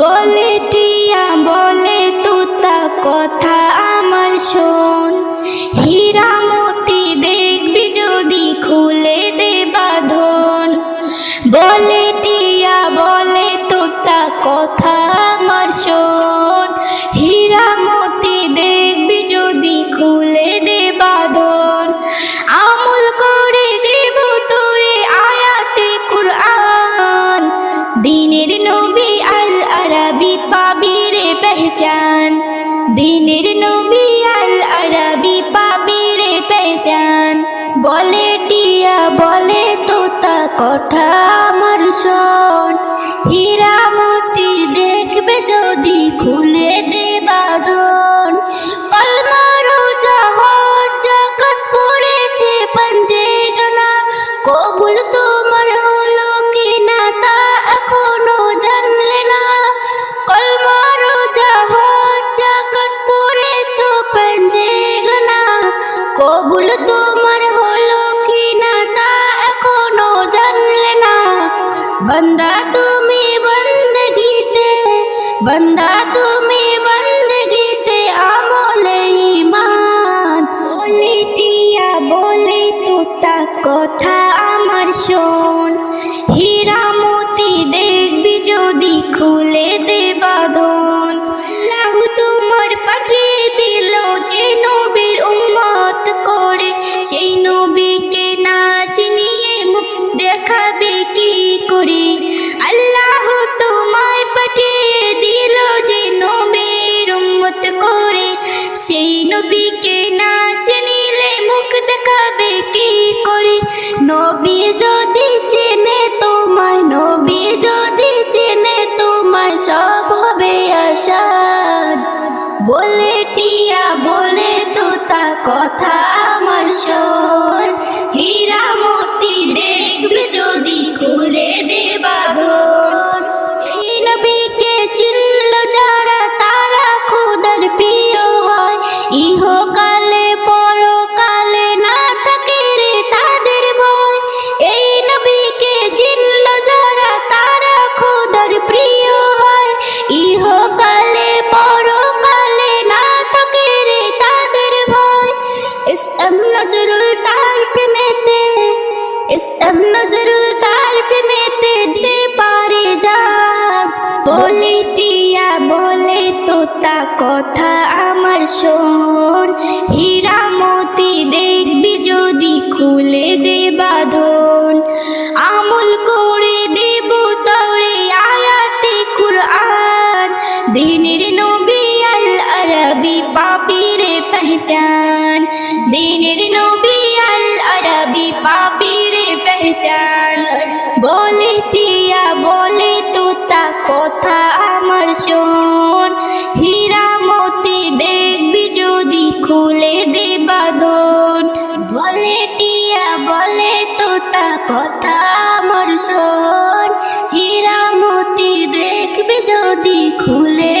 বলে টিয়া, বলে তুতা, কথা আমার শোন। হীরামতি দেখবি যদি খুলে দে বাঁধন বলে টিয়া, বলে তুতা, কথা আমার শোন। আরবি পাবি রে পেহচান, দিনের নবী আল আরবি পাবির পেহচান। বলে টিয়া, বলে তোতা, কথা আমার শোন। হীরামতি দেখবে যদি খুলে দে বন্দা তুমি বন্দগিতে, বন্দা তুমি বন্দগিতে আমলে ইমান বলে টিয়া, বলে তোতা, কথা আমার শোন। হীরামতি দেখবি যদি খুলে নবীকে না চিনিলে মুখ দেখাবে কি করে? নবী যদি চেনে তোমায়, নবী যদি চেনে তোমায়, সব হবে আসান বলে টিয়া, বলে তোতা, কথা আমার শোন। হীরামতি দেখবে যদি খুলে দে বাঁধন এই নবীকে চিনল যারা, তারা খুদার প্রিয় ইহকালে, পরকালে না থাকে রে তাদের ভয়। এই নবীকে চিনল যারা, তারা খুদার প্রিয় হয়। ইহকালে, পরকালে না থাকে রে তাদের ভয়। এস এম নজরুল তার প্রেমেতে এস এম নজরুল তার প্রেমেতে দিতে পারে যান বলে টিয়া বলে তোতা কথা আমার শোন। হীরামতি দেখবি যদি খুলে দে বাঁধন আমল করে দেব তরে আয়াতে কুরআন। দিনের নবী আল আরবি পাবি রে পহচান। দিনের নবী আল আরবি পাবি রে পহচান। বলে টিয়া খুলে দে বাঁধন বলে টিয়া বলে তোতা কথা আমার শোন। হীরামতি দেখবে যদি খুলে